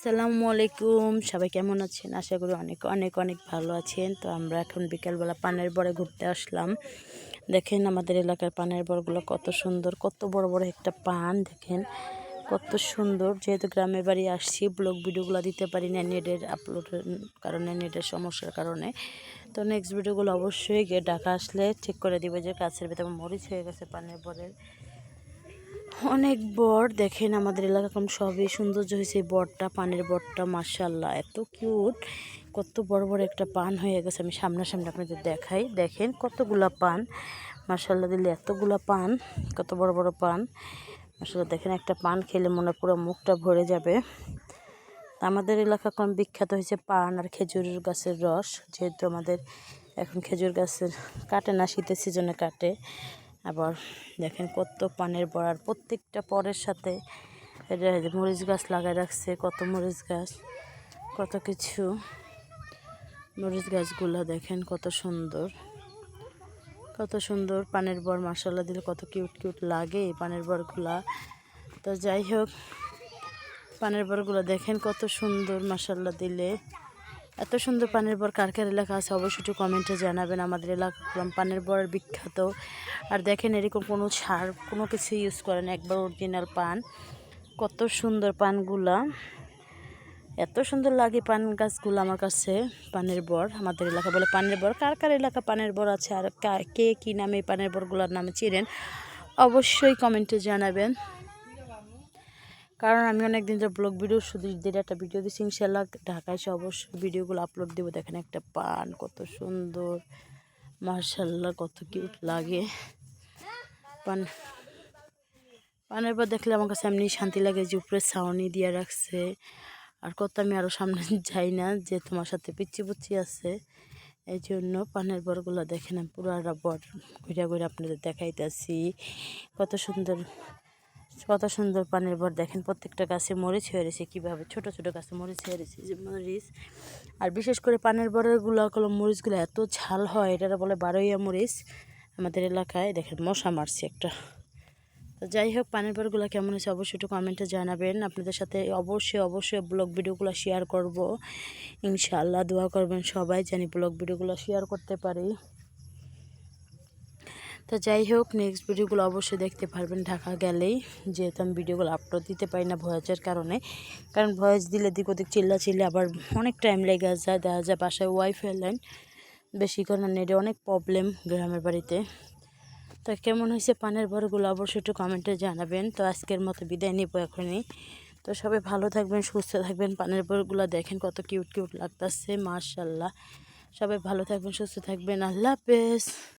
আসসালামু আলাইকুম। সবাই কেমন আছেন? আশা করি অনেক অনেক অনেক ভালো আছেন। তো আমরা এখন বিকালবেলা পানের বরে ঘুরতে আসলাম। দেখেন আমাদের এলাকার পানের বরগুলো কত সুন্দর, কত বড় বড় একটা পান। দেখেন কত সুন্দর। যেহেতু গ্রামের বাড়ি আসছি ব্লগ ভিডিওগুলো দিতে পারি না নেটের আপলোডের কারণে, নেটের সমস্যার কারণে। তো নেক্সট ভিডিওগুলো অবশ্যই গিয়ে ঢাকা আসলে ঠিক করে দিবে যে কাছের ভেতরে মরিচ হয়ে গেছে পানের বরের অনেক বর দেখেন আমাদের এলাকা কম সবই সৌন্দর্য হয়েছে বটটা পানের বটটা মার্শাল্লাহ এত কিউট কত বড় বড় একটা পান হয়ে গেছে, আমি সামনাসামনি আপনাদের দেখাই। দেখেন কতগুলা পান মার্শাল্লাহ দিলে এতগুলা পান, কত বড় বড় পান। মার্শাল্লাহ দেখেন একটা পান খেলে মনে পুরো মুখটা ভরে যাবে। আমাদের এলাকা কম বিখ্যাত হয়েছে পান আর খেজুরের গাছের রস, যেহেতু আমাদের এখন খেজুর গাছের কাটে না, শীতের সিজনে কাটে। আবার দেখেন কত পানের বড়ার প্রত্যেকটা পরের সাথে মরিচ গাছ লাগাই রাখছে, কত মরিচ গাছ, কত কিছু। মরিচ গাছগুলো দেখেন কত সুন্দর কত সুন্দর পানের বর মশলা দিলে কত কিউট কিউট লাগে পানের বরগুলা। তো যাই হোক, পানের বরগুলো দেখেন কত সুন্দর মশাল্লা দিলে। এত সুন্দর পানের বর কার কার এলাকা আছে অবশ্যই একটু কমেন্টে জানাবেন। আমাদের এলাকা পানের বর বিখ্যাত। আর দেখেন এরকম কোনো সার, কোনো কিছু ইউজ করেন একবার অরিজিনাল পান। কত সুন্দর পানগুলা। এত সুন্দর লাগে পান গাছগুলো আমার কাছে, পানের বর, আমাদের এলাকা বলে পানের বর। কার কার এলাকা পানের বর আছে আর কে, কী নামে পানের বরগুলোর নামে চিনেন? অবশ্যই কমেন্টে জানাবেন। কারণ আমি অনেক দিন ধরে ব্লগ ভিডিও শুধু ঈদের একটা ভিডিও দিচ্ছি ইনশাল্লাহ ঢাকায় এসে অবশ্যই ভিডিওগুলো আপলোড দেবো। দেখেন একটা পান, কত সুন্দর। মার্শাল্লাহ কত কিউট লাগে। পান, পানের পর দেখলে আমার কাছে এমনি শান্তি লাগে যে উপরে ছাউনি দিয়ে রাখছে। আর কত আমি আরও সামনে যাই না, যে তোমার সাথে পিচ্ছি পুচ্ছি আছে। এই জন্য পানের বরগুলো দেখেন পুরো বর ঘুরে ঘুরে আপনাদের দেখাইতেছি। কত সুন্দর কত সুন্দর পানের বর দেখেন, প্রত্যেকটা গাছে মরিচ হয়ে রয়েছে। কীভাবে ছোটো ছোটো গাছে মরিচ হয়ে রয়েছে, যে মরিচ। আর বিশেষ করে পানের বরেরগুলো, কলম মরিচগুলো এত ঝাল হয় এটা বলে বারোইয়া মরিচ। আমাদের এলাকায় দেখেন মশা মারছে একটা। তো যাই হোক, পানের বরগুলো কেমন হয়েছে অবশ্যই একটু কমেন্টে জানাবেন। আপনাদের সাথে অবশ্যই অবশ্যই ব্লগ ভিডিওগুলো শেয়ার করব। ইনশাআল্লাহ দোয়া করবেন সবাই, জানি ব্লগ ভিডিওগুলো শেয়ার করতে পারি। তো যাই হোক নেক্সট ভিডিওগুলো অবশ্যই দেখতে পারবেন। ঢাকা গেলেই যেহেতু আমি ভিডিওগুলো আপলোড দিতে পারি না ভয়েসের কারণে। কারণ ভয়েস দিলে দিক ওদিক চিল্লা চিল্লে আবার অনেক টাইম লেগে যায় দেখা যায় বাসায় ওয়াইফাই লাইন বেশি করে নেটে অনেক প্রবলেম গ্রামের বাড়িতে। তো কেমন হয়েছে পানের বড়গুলো অবশ্যই একটু কমেন্টে জানাবেন। তো আজকের মতো বিদায় নিব এখনই। তো সবাই ভালো থাকবেন, সুস্থ থাকবেন, পানের বড়গুলো দেখেন কত কিউট কিউট লাগতেছে মার্শাল্লাহ সবাই ভালো থাকবেন, সুস্থ থাকবেন, আল্লাহ হাফেজ।